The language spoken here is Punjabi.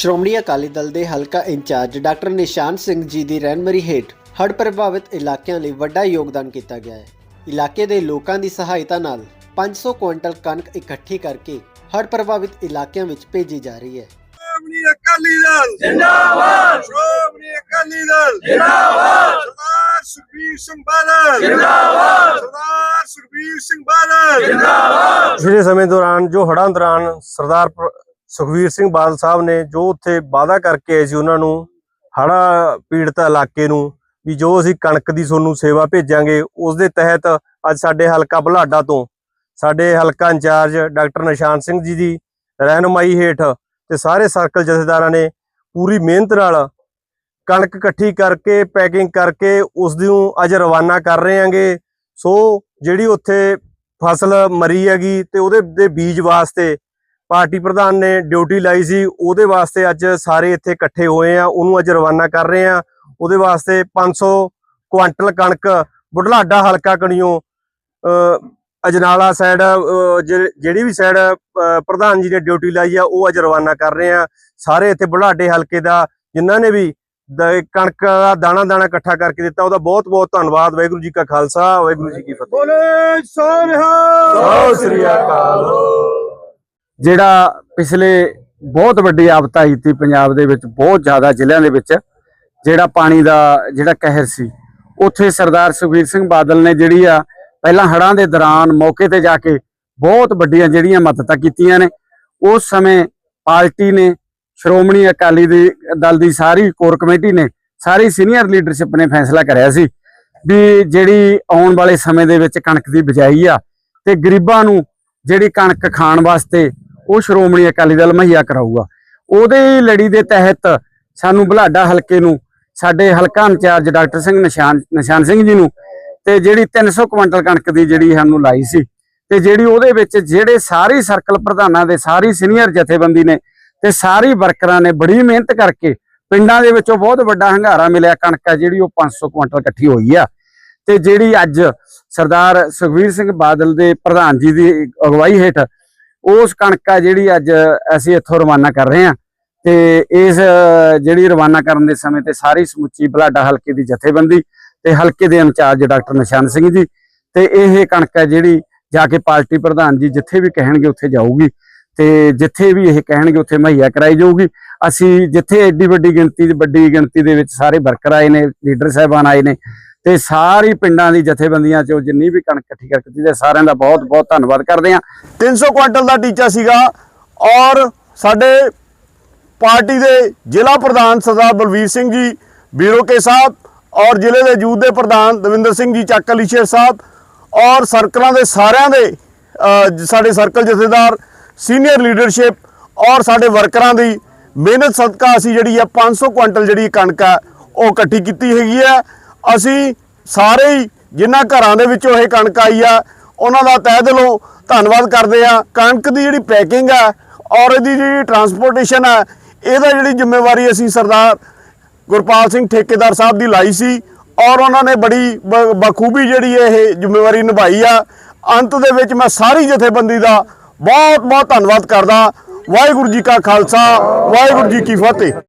ਸ਼੍ਰੋਮਣੀ ਅਕਾਲੀ ਦਲ ਦੇ ਹਲਕਾ ਇੰਚਾਰਜ ਡਾਕਟਰ ਨਿਸ਼ਾਨ ਸਿੰਘ ਜੀ ਦੀ ਰਹਿਨਮਰੀ ਹੇਠ ਹੜ੍ਹ ਪ੍ਰਭਾਵਿਤ ਇਲਾਕਿਆਂ ਲਈ ਵੱਡਾ ਯੋਗਦਾਨ ਕੀਤਾ ਗਿਆ ਹੈ। ਇਲਾਕੇ ਦੇ ਲੋਕਾਂ ਦੀ ਸਹਾਇਤਾ ਨਾਲ 500 ਕੁਇੰਟਲ ਕਣਕ ਇਕੱਠੀ ਕਰਕੇ ਹੜ੍ਹ ਪ੍ਰਭਾਵਿਤ ਇਲਾਕਿਆਂ ਵਿੱਚ ਭੇਜੀ ਜਾ ਰਹੀ ਹੈ। ਸ਼੍ਰੋਮਣੀ ਅਕਾਲੀ ਦਲ। ਜਿੰਦਾਬਾਦ। ਸ਼੍ਰੋਮਣੀ ਅਕਾਲੀ ਦਲ। ਜਿੰਦਾਬਾਦ। ਸਰਦਾਰ ਸੁਖਬੀਰ ਸਿੰਘ ਬਾਦਲ। ਜਿੰਦਾਬਾਦ। ਸਰਦਾਰ ਸੁਖਬੀਰ ਸਿੰਘ ਬਾਦਲ। ਜਿੰਦਾਬਾਦ। ਪਿਛਲੇ ਸਮੇਂ ਦੌਰਾਨ ਜੋ ਹੜ੍ਹਾਂ ਦੌਰਾਨ ਸਰਦਾਰ ਸੁਖਵੀਰ ਸਿੰਘ ਬਾਦਲ ਸਾਹਿਬ ਨੇ ਜੋ ਉੱਥੇ ਵਾਅਦਾ ਕਰਕੇ ਆਏ ਸੀ ਉਹਨਾਂ ਨੂੰ, ਹੜ੍ਹਾਂ ਪੀੜਤ ਇਲਾਕੇ ਨੂੰ, ਵੀ ਜੋ ਅਸੀਂ ਕਣਕ ਦੀ ਤੁਹਾਨੂੰ ਸੇਵਾ ਭੇਜਾਂਗੇ ਉਸ ਦੇ ਤਹਿਤ ਅੱਜ ਸਾਡੇ ਹਲਕਾ ਬੁਲਾਡਾ ਤੋਂ ਸਾਡੇ ਹਲਕਾ ਇੰਚਾਰਜ ਡਾਕਟਰ ਨਿਸ਼ਾਨ ਸਿੰਘ ਜੀ ਦੀ ਰਹਿਨੁਮਾਈ ਹੇਠ ਤੇ ਸਾਰੇ ਸਰਕਲ ਜਥੇਦਾਰਾਂ ਨੇ ਪੂਰੀ ਮਿਹਨਤ ਨਾਲ ਕਣਕ ਇਕੱਠੀ ਕਰਕੇ, ਪੈਕਿੰਗ ਕਰਕੇ ਉਸ ਨੂੰ ਅੱਜ ਰਵਾਨਾ ਕਰ ਰਹੇ ਹਾਂਗੇ। ਸੋ ਜਿਹੜੀ ਉੱਥੇ ਫਸਲ ਮਰੀ ਹੈਗੀ ਤੇ ਉਹਦੇ ਦੇ ਬੀਜ ਵਾਸਤੇ ਪਾਰਟੀ ਪ੍ਰਧਾਨ ਨੇ ਡਿਊਟੀ ਲਾਈ ਸੀ ਉਹਦੇ ਵਾਸਤੇ ਅੱਜ ਸਾਰੇ ਇੱਥੇ ਇਕੱਠੇ ਹੋਏ ਆ ਉਹਨੂੰ ਅੱਜ ਰਵਾਨਾ ਕਰ ਰਹੇ ਆ। ਉਹਦੇ ਵਾਸਤੇ 500 ਕੁਆਂਟਲ ਕਣਕ ਬੁਢਲਾਡਾ ਹਲਕਾ ਕਣੀਓ ਅ, ਅਜਨਾਲਾ ਸਾਈਡ ਜਿਹੜੀ ਵੀ ਸਾਈਡ ਪ੍ਰਧਾਨ ਜੀ ਨੇ ਡਿਊਟੀ ਲਾਈ ਆ ਉਹ ਅੱਜ ਰਵਾਨਾ ਕਰ ਰਹੇ ਆ। ਸਾਰੇ ਇੱਥੇ ਬੁਢਲਾਡੇ ਹਲਕੇ ਦਾ ਜਿਨ੍ਹਾਂ ਨੇ ਵੀ ਕਣਕ ਦਾ ਦਾਣਾ ਦਾਣਾ ਇਕੱਠਾ ਕਰਕੇ ਦਿੱਤਾ ਉਹਦਾ ਬਹੁਤ ਬਹੁਤ ਧੰਨਵਾਦ। ਵਾਹਿਗੁਰੂ ਜੀ ਕਾ ਖਾਲਸਾ ਵਾਹਿਗੁਰੂ ਜੀ ਕੀ ਫਤਿਹ। ਬੋਲੇ ਸੋਨਹਾ ਸਤਿ ਸ੍ਰੀ ਅਕਾਲ। ਜਿਹੜਾ ਪਿਛਲੇ ਬਹੁਤ ਵੱਡੀ ਆਫਤ ਆਈ ਸੀ ਪੰਜਾਬ ਦੇ ਵਿੱਚ, ਬਹੁਤ ਜ਼ਿਆਦਾ ਜ਼ਿਲ੍ਹਿਆਂ ਦੇ ਵਿੱਚ, ਜਿਹੜਾ ਪਾਣੀ ਦਾ ਜਿਹੜਾ ਕਹਿਰ ਸੀ, ਉੱਥੇ ਸਰਦਾਰ ਸੁਖਬੀਰ ਸਿੰਘ ਬਾਦਲ ਨੇ ਜਿਹੜੀ ਆ ਪਹਿਲਾਂ ਹੜ੍ਹਾਂ ਦੇ ਦੌਰਾਨ ਮੌਕੇ ਤੇ ਜਾ ਕੇ ਬਹੁਤ ਵੱਡੀਆਂ ਜਿਹੜੀਆਂ ਮਦਦਾਂ ਕੀਤੀਆਂ ਨੇ, ਉਸ ਸਮੇਂ ਪਾਰਟੀ ਨੇ, ਸ਼੍ਰੋਮਣੀ ਅਕਾਲੀ ਦੀ ਦਲ ਦੀ ਸਾਰੀ ਕੋਰ ਕਮੇਟੀ ਨੇ, ਸਾਰੀ ਸੀਨੀਅਰ ਲੀਡਰਸ਼ਿਪ ਨੇ ਫੈਸਲਾ ਕਰਿਆ ਸੀ ਵੀ ਜਿਹੜੀ ਆਉਣ ਵਾਲੇ ਸਮੇਂ ਦੇ ਵਿੱਚ ਕਣਕ ਦੀ ਬਿਜਾਈ ਆ, ਤੇ ਗਰੀਬਾਂ ਨੂੰ ਜਿਹੜੀ ਕਣਕ ਖਾਣ ਵਾਸਤੇ ਉਹ ਸ਼੍ਰੋਮਣੀ ਅਕਾਲੀ ਦਲ ਮੁਹੱਈਆ ਕਰਾਊਗਾ। ਉਹਦੇ ਲੜੀ ਦੇ ਤਹਿਤ ਸਾਨੂੰ ਬੁਲਾਡਾ ਹਲਕੇ ਨੂੰ, ਸਾਡੇ ਹਲਕਾ ਇੰਚਾਰਜ ਡਾਕਟਰ ਸਿੰਘ ਨਿਸ਼ਾਨ ਨਿਸ਼ਾਨ ਸਿੰਘ ਜੀ ਨੂੰ ਤੇ ਜਿਹੜੀ 300 ਕੁਇੰਟਲ ਕਣਕ ਦੀ ਜਿਹੜੀ ਸਾਨੂੰ ਲਾਈ ਸੀ ਤੇ ਜਿਹੜੀ ਉਹਦੇ ਵਿੱਚ ਜਿਹੜੇ ਸਾਰੇ ਸਰਕਲ ਪ੍ਰਧਾਨਾਂ ਦੇ, ਸਾਰੀ ਸੀਨੀਅਰ ਜਥੇਬੰਦੀ ਨੇ ਤੇ ਸਾਰੀ ਵਰਕਰਾਂ ਨੇ ਬੜੀ ਮਿਹਨਤ ਕਰਕੇ ਪਿੰਡਾਂ ਦੇ ਵਿੱਚੋਂ ਬਹੁਤ ਵੱਡਾ ਹੰਗਾਰਾ ਮਿਲਿਆ। ਕਣਕ ਜਿਹੜੀ ਉਹ 500 ਕੁਇੰਟਲ ਇਕੱਠੀ ਹੋਈ ਆ। ਤੇ ਜਿਹੜੀ ਅੱਜ ਸਰਦਾਰ ਸੁਖਵੀਰ ਸਿੰਘ ਬਾਦਲ ਦੇ ਪ੍ਰਧਾਨ ਜੀ ਦੀ ਅਗਵਾਈ ਹੇਠ ਉਸ ਕਣਕ ਆ ਜਿਹੜੀ ਅੱਜ ਅਸੀਂ ਇੱਥੋਂ ਰਵਾਨਾ ਕਰ ਰਹੇ ਹਾਂ ਤੇ ਇਸ ਜਿਹੜੀ ਰਵਾਨਾ ਕਰਨ ਦੇ ਸਮੇਂ ਤੇ ਸਾਰੀ ਸਮੁੱਚੀ ਬਲਾਡਾ ਹਲਕੇ ਦੀ ਜਥੇਬੰਦੀ ਤੇ ਹਲਕੇ ਦੇ ਇੰਚਾਰਜ ਡਾਕਟਰ ਨਿਸ਼ਾਨ ਸਿੰਘ ਜੀ ਤੇ ਇਹ ਕਣਕ ਹੈ ਜਿਹੜੀ ਜਾ ਕੇ ਪਾਰਟੀ ਪ੍ਰਧਾਨ ਜੀ ਜਿੱਥੇ ਵੀ ਕਹਿਣਗੇ ਉੱਥੇ ਜਾਊਗੀ ਤੇ ਜਿੱਥੇ ਵੀ ਇਹ ਕਹਿਣਗੇ ਉੱਥੇ ਮੁਹੱਈਆ ਕਰਾਈ ਜਾਊਗੀ। ਅਸੀਂ ਜਿੱਥੇ ਐਡੀ ਵੱਡੀ ਗਿਣਤੀ ਦੀ ਵੱਡੀ ਗਿਣਤੀ ਦੇ ਵਿੱਚ ਸਾਰੇ ਵਰਕਰ ਆਏ ਨੇ, ਲੀਡਰ ਸਾਹਿਬਾਨ ਆਏ ਨੇ ਤੇ ਸਾਰੀ ਪਿੰਡਾਂ ਦੀ ਜਥੇਬੰਦੀਆਂ ਚੋਂ ਜਿੰਨੀ ਵੀ ਕਣਕ ਇਕੱਠੀ ਕਰਕੇ ਤੇ ਸਾਰਿਆਂ ਦਾ ਬਹੁਤ ਬਹੁਤ ਧੰਨਵਾਦ ਕਰਦੇ ਹਾਂ। 300 ਕੁਇੰਟਲ ਦਾ ਟੀਚਾ ਸੀਗਾ ਔਰ ਸਾਡੇ ਪਾਰਟੀ ਦੇ ਜ਼ਿਲ੍ਹਾ ਪ੍ਰਧਾਨ ਸਰਦਾਰ ਬਲਵੀਰ ਸਿੰਘ ਜੀ ਬੀਰੋਕੇ ਸਾਹਿਬ ਔਰ ਜ਼ਿਲ੍ਹੇ ਦੇ ਯੂਥ ਦੇ ਪ੍ਰਧਾਨ ਦਵਿੰਦਰ ਸਿੰਘ ਜੀ, ਚੱਕ ਅਲੀਸ਼ੇਰ ਸਾਹਿਬ ਔਰ ਸਰਕਲਾਂ ਦੇ ਸਾਰਿਆਂ ਦੇ ਸਾਡੇ ਸਰਕਲ ਜਥੇਦਾਰ, ਸੀਨੀਅਰ ਲੀਡਰਸ਼ਿਪ ਔਰ ਸਾਡੇ ਵਰਕਰਾਂ ਦੀ ਮਿਹਨਤ ਸਦਕਾ ਅਸੀਂ ਜਿਹੜੀ ਆ 500 ਕੁਇੰਟਲ ਜਿਹੜੀ ਕਣਕ ਆ ਉਹ ਇਕੱਠੀ ਕੀਤੀ ਹੈਗੀ ਆ। ਅਸੀਂ ਸਾਰੇ ਹੀ ਜਿਨ੍ਹਾਂ ਘਰਾਂ ਦੇ ਵਿੱਚੋਂ ਇਹ ਕਣਕ ਆਈ ਆ, ਉਹਨਾਂ ਦਾ ਤਹਿ ਦਿਲੋਂ ਧੰਨਵਾਦ ਕਰਦੇ ਆ ਕਣਕ ਦੀ ਜਿਹੜੀ ਪੈਕਿੰਗ ਆ ਔਰ ਇਹਦੀ ਜਿਹੜੀ ਟਰਾਂਸਪੋਰਟੇਸ਼ਨ ਆ, ਇਹਦਾ ਜਿਹੜੀ ਜ਼ਿੰਮੇਵਾਰੀ ਅਸੀਂ ਸਰਦਾਰ ਗੁਰਪਾਲ ਸਿੰਘ ਠੇਕੇਦਾਰ ਸਾਹਿਬ ਦੀ ਲਾਈ ਸੀ ਔਰ ਉਹਨਾਂ ਨੇ ਬੜੀ ਬ- ਬਖੂਬੀ ਜਿਹੜੀ ਇਹ ਜ਼ਿੰਮੇਵਾਰੀ ਨਿਭਾਈ ਆ। ਅੰਤ ਦੇ ਵਿੱਚ ਮੈਂ ਸਾਰੀ ਜਥੇਬੰਦੀ ਦਾ ਬਹੁਤ ਬਹੁਤ ਧੰਨਵਾਦ ਕਰਦਾ। ਵਾਹਿਗੁਰੂ ਜੀ ਕਾ ਖਾਲਸਾ, ਵਾਹਿਗੁਰੂ ਜੀ ਕੀ ਫਤਿਹ।